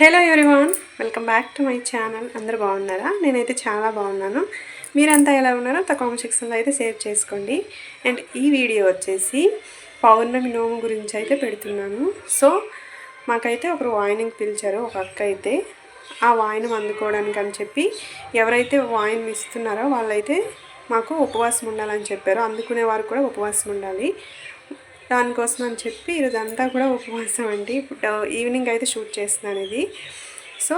Hello everyone welcome back to my channel అందరూ బాగున్నారా? నేనైతే చాలా బాగున్నాను. మీరంతా ఎలా ఉన్నారో అంత కామెంట్ సెక్షన్లో అయితే సేవ్ చేసుకోండి. అండ్ ఈ వీడియో వచ్చేసి పౌర్ణమి నోము గురించి అయితే పెడుతున్నాను. సో మాకైతే ఒకరు వాయినింగ్ పిలిచారు ఒక అక్క అయితే. ఆ వాయినం అందుకోవడానికి అని చెప్పి ఎవరైతే వాయిన్ ఇస్తున్నారో వాళ్ళైతే మాకు ఉపవాసం ఉండాలని చెప్పారు. అందుకునే వారు కూడా ఉపవాసం ఉండాలి. దానికోసం అని చెప్పి ఇదంతా కూడా ఉపవాసం అండి. ఇప్పుడు ఈవినింగ్ అయితే షూట్ చేస్తున్నాను ఇది. సో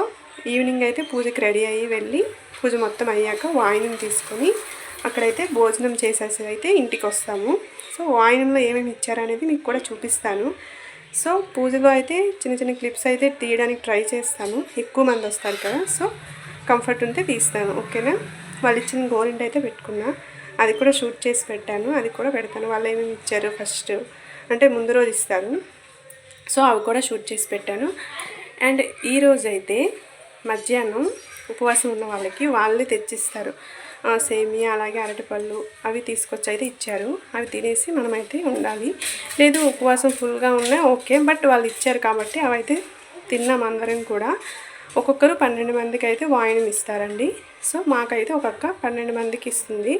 ఈవినింగ్ అయితే పూజకి రెడీ అయ్యి వెళ్ళి పూజ మొత్తం అయ్యాక వాయినం తీసుకొని అక్కడైతే భోజనం చేసేసి అయితే ఇంటికి వస్తాము సో వాయినంలో ఏమేమి ఇచ్చారనేది మీకు కూడా చూపిస్తాను. సో పూజలో అయితే చిన్న చిన్న క్లిప్స్ అయితే తీయడానికి ట్రై చేస్తాను ఎక్కువ మంది వస్తారు కదా సో కంఫర్ట్ ఉంటే తీస్తాను. ఓకేనా? వాళ్ళు ఇచ్చిన గోరింట అయితే పెట్టుకున్నా. అది కూడా షూట్ చేసి పెట్టాను అది కూడా పెడతాను. వాళ్ళు ఏమేమి ఇచ్చారు ఫస్ట్ అంటే ముందు రోజు ఇస్తారు. సో అవి కూడా షూట్ చేసి పెట్టాను. అండ్ ఈరోజు అయితే మధ్యాహ్నం ఉపవాసం ఉన్న వాళ్ళకి వాళ్ళే తెచ్చిస్తారు. సేమియా అలాగే అరటిపళ్ళు అవి తీసుకొచ్చి అయితే ఇచ్చారు. అవి తినేసి మనమైతే ఉండాలి. లేదు ఉపవాసం ఫుల్గా ఉన్నా ఓకే బట్ వాళ్ళు ఇచ్చారు కాబట్టి అవైతే తిన్నాం అందరం కూడా. ఒక్కొక్కరు పన్నెండు మందికి అయితే వాయినం ఇస్తారండి. సో మాకైతే ఒక్కొక్క పన్నెండు మందికి ఇస్తుంది.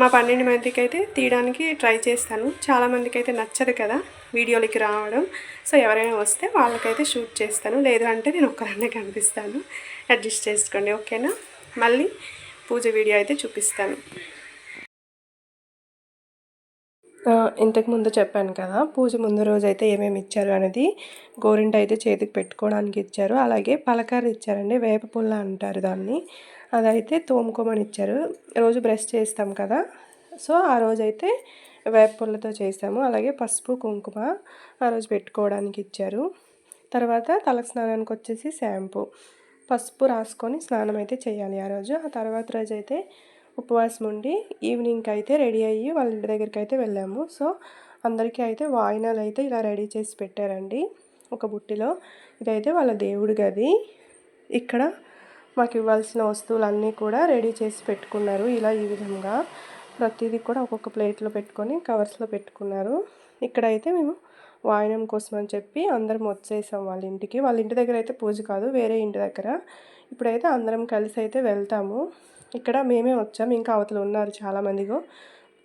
మా పన్నెండు మందికి అయితే తీయడానికి ట్రై చేస్తాను. చాలా మందికి అయితే నచ్చదు కదా వీడియోలకి రావడం. సో ఎవరైనా వస్తే వాళ్ళకైతే షూట్ చేస్తాను. లేదు అంటే నేను ఒక్కదాన్నే కనిపిస్తాను. అడ్జస్ట్ చేసుకోండి. ఓకేనా? మళ్ళీ పూజ వీడియో అయితే చూపిస్తాను. ఇంతకు ముందు చెప్పాను కదా పూజ ముందు రోజు అయితే ఏమేమి ఇచ్చారు అనేది గోరింట అయితే చేతికి పెట్టుకోవడానికి ఇచ్చారు. అలాగే పలకారు ఇచ్చారండి వేప పుల్ల అంటారు దాన్ని. అదైతే తోముకోమని ఇచ్చారు. రోజు బ్రష్ చేస్తాం కదా సో ఆ రోజైతే వేప పుల్లతో చేసాము అలాగే పసుపు కుంకుమ ఆ రోజు పెట్టుకోవడానికి ఇచ్చారు. తర్వాత తల స్నానానికి వచ్చేసి షాంపూ. పసుపు రాసుకొని స్నానం అయితే చేయాలి ఆ రోజు. ఆ తర్వాత రోజు అయితే ఉపవాసం ఉండి ఈవినింగ్కి అయితే రెడీ అయ్యి వాళ్ళ ఇంటి దగ్గరికి అయితే వెళ్ళాము. సో అందరికీ అయితే వాయినాలు అయితే ఇలా రెడీ చేసి పెట్టారండి ఒక బుట్టిలో. ఇదైతే వాళ్ళ దేవుడి గది. ఇక్కడ మాకు ఇవ్వాల్సిన వస్తువులన్నీ కూడా రెడీ చేసి పెట్టుకున్నారు. ఇలా ఈ విధంగా ప్రతిదీ కూడా ఒక్కొక్క ప్లేట్లో పెట్టుకొని కవర్స్లో పెట్టుకున్నారు. ఇక్కడైతే మేము వాయనం కోసం అని చెప్పి అందరం వచ్చేసాం వాళ్ళ ఇంటికి. వాళ్ళ ఇంటి దగ్గర అయితే పూజ కాదు వేరే ఇంటి దగ్గర. ఇప్పుడైతే అందరం కలిసి అయితే వెళ్తాము. ఇక్కడ మేమే వచ్చాం. ఇంకా అవతల ఉన్నారు చాలామందిగో.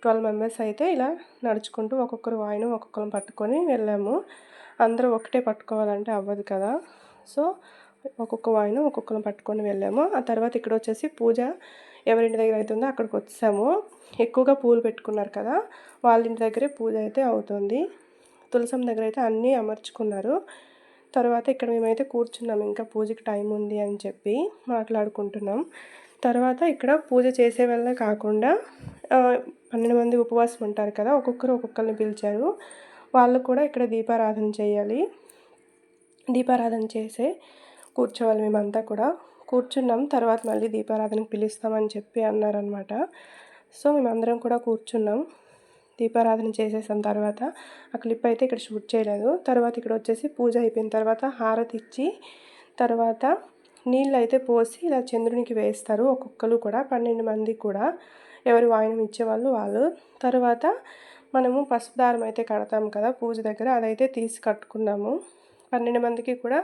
ట్వెల్వ్ మెంబర్స్ అయితే ఇలా నడుచుకుంటూ ఒక్కొక్కరు వాయిను ఒక్కొక్కరు పట్టుకొని వెళ్ళాము. అందరూ ఒకటే పట్టుకోవాలంటే అవ్వదు కదా. సో ఒక్కొక్క వాయిను ఒక్కొక్కరు పట్టుకొని వెళ్ళాము. ఆ తర్వాత ఇక్కడ వచ్చేసి పూజ ఎవరింటి దగ్గర అవుతుందో అక్కడికి వచ్చాము. ఎక్కువగా పూలు పెట్టుకున్నారు కదా. వాళ్ళ ఇంటి దగ్గరే పూజ అయితే అవుతుంది. తులసం దగ్గర అయితే అన్నీ అమర్చుకున్నారు. తర్వాత ఇక్కడ మేమైతే కూర్చున్నాం. ఇంకా పూజకి టైం ఉంది అని చెప్పి మాట్లాడుకుంటున్నాం. తర్వాత ఇక్కడ పూజ చేసే వల్ల కాకుండా పన్నెండు మంది ఉపవాసం ఉంటారు కదా ఒక్కొక్కరు ఒక్కొక్కరిని పిలిచారు. వాళ్ళు కూడా ఇక్కడ దీపారాధన చేయాలి. దీపారాధన చేసే కూర్చోవాలి మేమంతా కూడా. కూర్చున్నాం తర్వాత మళ్ళీ దీపారాధనకు పిలుస్తామని చెప్పి అన్నారనమాట సో మేమందరం కూడా కూర్చున్నాం. దీపారాధన చేసేసాం తర్వాత. ఆ క్లిప్ అయితే ఇక్కడ షూట్ చేయలేదు. తర్వాత ఇక్కడ వచ్చేసి పూజ అయిపోయిన తర్వాత హారతి ఇచ్చి తర్వాత నీళ్ళు అయితే పోసి ఇలా చంద్రునికి వేస్తారు. ఒక్కొక్కరు కూడా పన్నెండు మంది కూడా ఎవరు వాయనం ఇచ్చేవాళ్ళు వాళ్ళు. తర్వాత మనము పసుపు దారం అయితే కడతాం కదా పూజ దగ్గర అదైతే తీసి కట్టుకున్నాము. పన్నెండు మందికి కూడా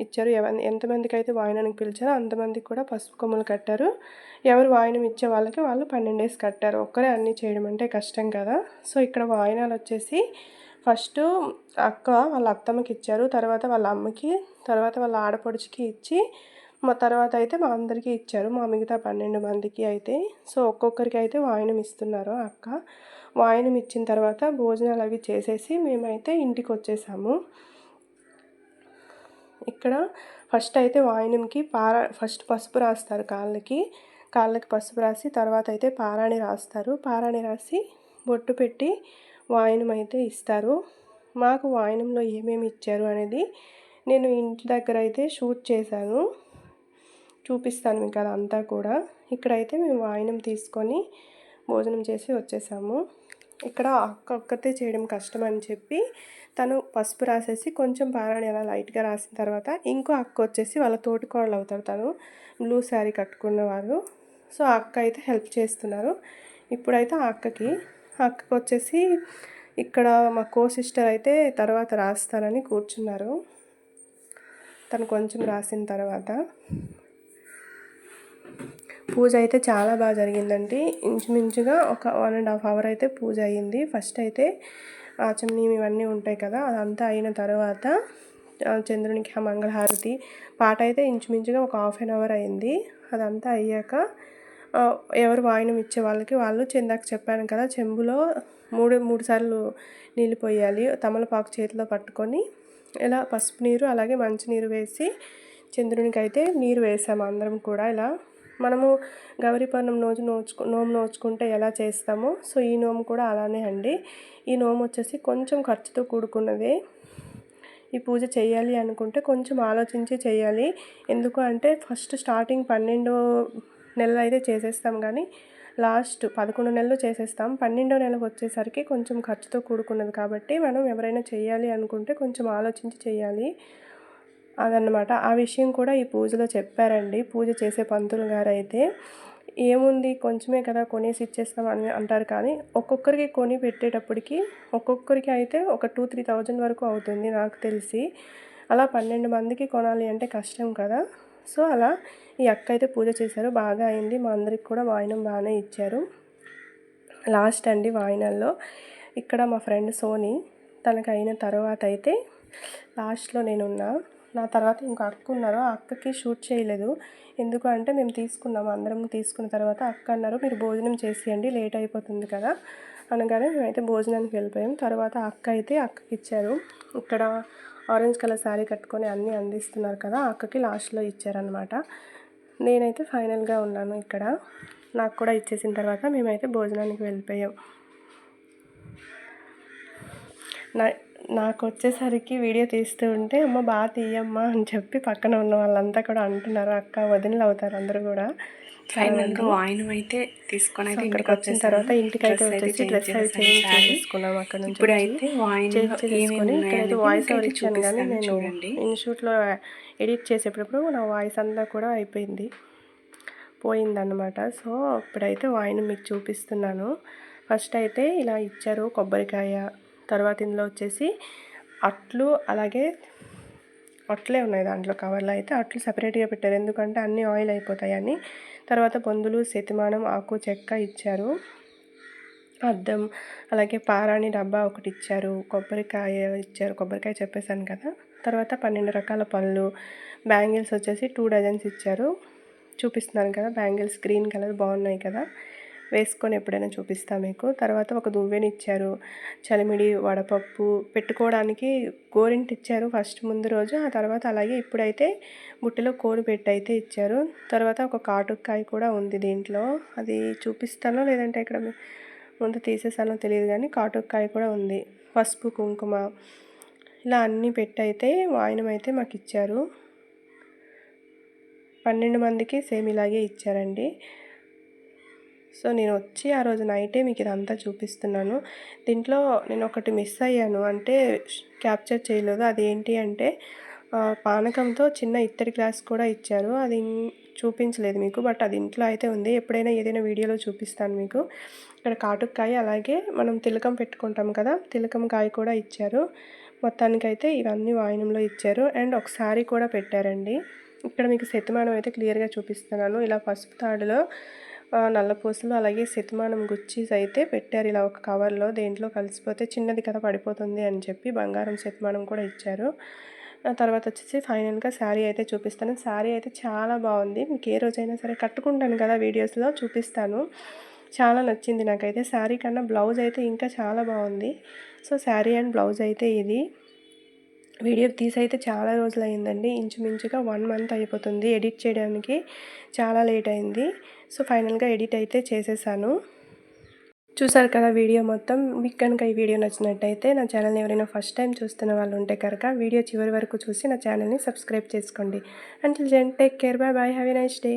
ఇచ్చారు. ఎవ ఎంతమందికి అయితే వాయినానికి పిలిచారో అంతమందికి కూడా పసుపు కొమ్ములు కట్టారు. ఎవరు వాయనం ఇచ్చే వాళ్ళకి వాళ్ళు పన్నెండు డేస్ కట్టారు. ఒక్కరే అన్నీ చేయడం అంటే కష్టం కదా. సో ఇక్కడ వాయినాలు వచ్చేసి ఫస్ట్ అక్క వాళ్ళ అత్తమ్మకి ఇచ్చారు. తర్వాత వాళ్ళ అమ్మకి తర్వాత వాళ్ళ ఆడపడుచుకి ఇచ్చి మా తర్వాత అయితే మా అందరికీ ఇచ్చారు. మా మిగతా పన్నెండు మందికి అయితే. సో ఒక్కొక్కరికి అయితే వాయినం ఇస్తున్నారు అక్క. వాయినం ఇచ్చిన తర్వాత భోజనాలు అవి చేసేసి మేమైతే ఇంటికి వచ్చేసాము ఇక్కడ ఫస్ట్ అయితే వాయినంకి పార ఫస్ట్ పసుపు రాస్తారు కాళ్ళకి. కాళ్ళకి పసుపు రాసి తర్వాత అయితే పారాణి రాస్తారు. పారాణి రాసి బొట్టు పెట్టి వాయనం అయితే ఇస్తారు. మాకు వాయినంలో ఏమేమి ఇచ్చారు అనేది నేను ఇంటి దగ్గర అయితే షూట్ చేశాను. చూపిస్తాను మీకు అదంతా కూడా. ఇక్కడైతే మేము వాయినం తీసుకొని భోజనం చేసి వచ్చేసాము. ఇక్కడ అక్క ఒక్కతే చేయడం కష్టం అని చెప్పి తను పసుపు రాసేసి కొంచెం పారాణి అలా లైట్గా రాసిన తర్వాత ఇంకో అక్క వచ్చేసి వాళ్ళ తోటికోడలు అవుతారు తను. బ్లూ శారీ కట్టుకున్నవారు. సో ఆ అక్క అయితే హెల్ప్ చేస్తున్నారు. ఇప్పుడైతే ఆ అక్కకి. ఆ అక్కకి వచ్చేసి ఇక్కడ మా కో సిస్టర్ అయితే తర్వాత రాస్తానని కూర్చున్నారు. తను కొంచెం రాసిన తర్వాత. పూజ అయితే చాలా బాగా జరిగిందండి. ఇంచుమించుగా ఒక వన్ అండ్ హాఫ్ అవర్ అయితే పూజ అయ్యింది ఫస్ట్ అయితే ఆచమనీయం ఇవన్నీ ఉంటాయి కదా అదంతా అయిన తర్వాత చంద్రునికి ఆ మంగళహారతి పాట అయితే ఇంచుమించుగా ఒక హాఫ్ అన్ అవర్ అయింది. అదంతా అయ్యాక ఎవరు వాయినం ఇచ్చే వాళ్ళకి వాళ్ళు చెందాక చెప్పాను కదా చెంబులో మూడు మూడు సార్లు నీళ్ళు పోయాలి తమలపాకు చేతిలో పట్టుకొని ఇలా పసుపు నీరు అలాగే మంచినీరు వేసి చంద్రునికి అయితే నీరు వేసాము అందరం కూడా ఇలా. మనము గౌరీపర్ణం నోజు నోచుకు నోము నోచుకుంటే ఎలా చేస్తామో సో ఈ నోము కూడా అలానే అండి. ఈ నోము వచ్చేసి కొంచెం ఖర్చుతో కూడుకున్నదే. ఈ పూజ చేయాలి అనుకుంటే కొంచెం ఆలోచించి చేయాలి. ఎందుకు అంటే ఫస్ట్ స్టార్టింగ్ పన్నెండు నెలలు అయితే చేసేస్తాం కానీ లాస్ట్ పదకొండు నెలలు చేసేస్తాం. పన్నెండో నెలకు వచ్చేసరికి కొంచెం ఖర్చుతో కూడుకున్నది కాబట్టి మనం ఎవరైనా చేయాలి అనుకుంటే కొంచెం ఆలోచించి చేయాలి. అదనమాట ఆ విషయం కూడా ఈ పూజలో చెప్పారండి. పూజ చేసే పంతులు గారు అయితే ఏముంది కొంచెమే కదా కొనేసి ఇచ్చేస్తాం అని అంటారు కానీ ఒక్కొక్కరికి కొని పెట్టేటప్పటికి ఒక్కొక్కరికి అయితే ఒక టూ త్రీ థౌజండ్ వరకు అవుతుంది నాకు తెలిసి. అలా పన్నెండు మందికి కొనాలి అంటే కష్టం కదా. సో అలా ఈ అక్క అయితే పూజ చేశారు. బాగా అయింది. మా అందరికి కూడా వాయినం బాగానే ఇచ్చారు. లాస్ట్ అండి వాయినాల్లో ఇక్కడ మా ఫ్రెండ్ సోని తనకు అయిన తర్వాత అయితే లాస్ట్లో నేనున్నా. నా తర్వాత ఇంకో అక్క ఉన్నారు. ఆ అక్కకి షూట్ చేయలేదు. ఎందుకు అంటే మేము తీసుకున్నాము అందరం తీసుకున్న తర్వాత అక్క అన్నారు మీరు భోజనం చేసేయండి లేట్ అయిపోతుంది కదా. అనగానే మేమైతే భోజనానికి వెళ్ళిపోయాం. తర్వాత అక్క అయితే అక్కకి ఇచ్చారు. ఇక్కడ ఆరెంజ్ కలర్ శారీ కట్టుకొని అన్నీ అందిస్తున్నారు కదా అక్కకి లాస్ట్లో ఇచ్చారనమాట నేనైతే ఫైనల్గా ఉన్నాను ఇక్కడ. నాకు కూడా ఇచ్చేసిన తర్వాత మేమైతే భోజనానికి వెళ్ళిపోయాం. నా నాకు వచ్చేసరికి వీడియో తీస్తూ ఉంటే అమ్మ బాగా తీయమ్మా అని చెప్పి పక్కన ఉన్న వాళ్ళంతా కూడా అంటున్నారు. అక్క వదినలు అవుతారు అందరూ కూడా. ఫైనల్గా వాయినం అయితే తీసుకొని అయితే ఇక్కడికి వచ్చిన తర్వాత ఇంటికి అయితే వచ్చేసి డ్రెస్ అయితే చేంజ్ చేసుకున్నాం అక్కడ నుంచి ఇప్పుడు అయితే వాయినం చేసుకొని ఇక్కడైతే వాయిస్ ఓవర్ ఇచ్చాను కానీ నేను ఇన్షూట్లో ఎడిట్ చేసేటప్పుడు నా వాయిస్ అంతా కూడా అయిపోయింది. పోయిందన్నమాట. సో ఇప్పుడైతే వాయిన్ మీకు చూపిస్తున్నాను. ఫస్ట్ అయితే ఇలా ఇచ్చారు కొబ్బరికాయ. తర్వాత ఇందులో వచ్చేసి అట్లు అలాగే అట్లే ఉన్నాయి దాంట్లో కవర్లో అయితే. అట్లు సపరేట్గా పెట్టారు. ఎందుకంటే అన్నీ ఆయిల్ అయిపోతాయని తర్వాత పొందులు శతిమానం ఆకు చెక్క ఇచ్చారు. అద్దం అలాగే పారాణి డబ్బా ఒకటి ఇచ్చారు. కొబ్బరికాయ ఇచ్చారు. కొబ్బరికాయ చెప్పేశాను కదా. తర్వాత పన్నెండు రకాల పళ్ళు. బ్యాంగిల్స్ వచ్చేసి టూ డజన్స్ ఇచ్చారు. చూపిస్తున్నాను కదా. బ్యాంగిల్స్ గ్రీన్ కలర్ బాగున్నాయి కదా. వేసుకొని ఎప్పుడైనా చూపిస్తా మీకు. తర్వాత ఒక దువ్వెని ఇచ్చారు చలిమిడి వడపప్పు పెట్టుకోవడానికి గోరింటి ఇచ్చారు ఫస్ట్ ముందు రోజు. ఆ తర్వాత అలాగే ఇప్పుడైతే బుట్టలో కోడి పెట్టి అయితే ఇచ్చారు. తర్వాత ఒక కాటుకాయ కూడా ఉంది దీంట్లో. అది చూపిస్తానో లేదంటే ఇక్కడ ముందు తీసేసానో తెలియదు కానీ కాటుకాయ కూడా ఉంది. పసుపు కుంకుమ ఇలా అన్నీ పెట్టయితే వాయినం అయితే మాకు ఇచ్చారు. పన్నెండు మందికి సేమ్ ఇలాగే ఇచ్చారండి. సో నేను వచ్చి ఆ రోజు నైటే మీకు ఇదంతా చూపిస్తున్నాను. దీంట్లో నేను ఒకటి మిస్ అయ్యాను. అంటే క్యాప్చర్ చేయలేదు. అదేంటి అంటే పానకంతో చిన్న ఇత్తడి గ్లాస్ కూడా ఇచ్చారు. అది చూపించలేదు మీకు బట్ అది ఇంట్లో అయితే ఉంది. ఎప్పుడైనా ఏదైనా వీడియోలో చూపిస్తాను మీకు. ఇక్కడ కాటుకాయ అలాగే మనం తిలకం పెట్టుకుంటాం కదా తిలకం కాయ కూడా ఇచ్చారు. మొత్తానికైతే ఇవన్నీ వాయినంలో ఇచ్చారు. అండ్ ఒకసారి కూడా పెట్టారండి. ఇక్కడ మీకు శతమానం అయితే క్లియర్గా చూపిస్తున్నాను. ఇలా పసుపు తాడులో నల్లపూసలు అలాగే శతమానం గుచ్చీస్ అయితే పెట్టారు. ఇలా ఒక కవర్లో దేంట్లో కలిసిపోతే చిన్నది కదా పడిపోతుంది అని చెప్పి బంగారం శతమానం కూడా ఇచ్చారు. తర్వాత వచ్చేసి ఫైనల్గా శారీ అయితే చూపిస్తాను. శారీ అయితే చాలా బాగుంది. మీకు ఏ రోజైనా సరే కట్టుకుంటాను కదా వీడియోస్లో చూపిస్తాను. చాలా నచ్చింది నాకైతే. శారీ కన్నా బ్లౌజ్ అయితే ఇంకా చాలా బాగుంది. సో శారీ అండ్ బ్లౌజ్ అయితే ఇది. వీడియో తీసి అయితే చాలా రోజులు అయిందండి ఇంచుమించుగా వన్ మంత్ అయిపోతుంది ఎడిట్ చేయడానికి. చాలా లేట్ అయింది. సో ఫైనల్గా ఎడిట్ అయితే చేసేసాను. చూసారు కదా వీడియో మొత్తం. మీకు కనుక ఈ వీడియో నచ్చినట్టయితే నా ఛానల్ని ఎవరైనా ఫస్ట్ టైం చూస్తున్న వాళ్ళు ఉంటే కనుక వీడియో చివరి వరకు చూసి నా ఛానల్ని సబ్స్క్రైబ్ చేసుకోండి. Until then take care. Bye bye. Have a nice day.